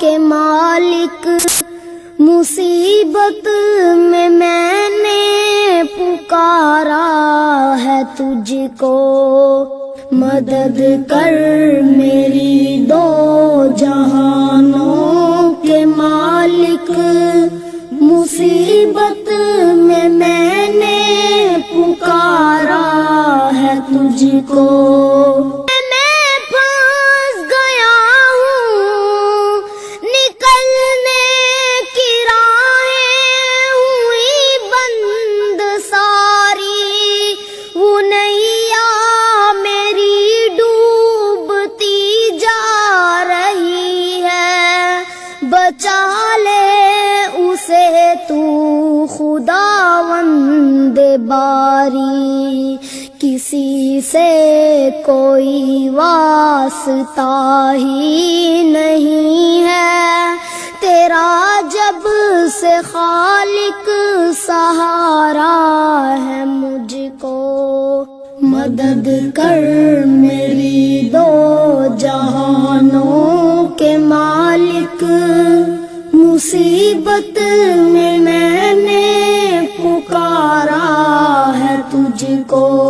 کے مالک، مصیبت میں میں نے پکارا ہے تجھ کو۔ مدد کر میری دو جہانوں کے مالک۔ مصیبت میں میں نے پکارا ہے تجھ کو۔ بچا لے اسے تو خدا وند باری۔ کسی سے کوئی واسطہ ہی نہیں ہے۔ تیرا جب سے خالق سہارا ہے، مجھ کو مدد کر میری دو جہانوں کے مالک۔ مصیبت میں میں نے پکارا ہے تجھ کو۔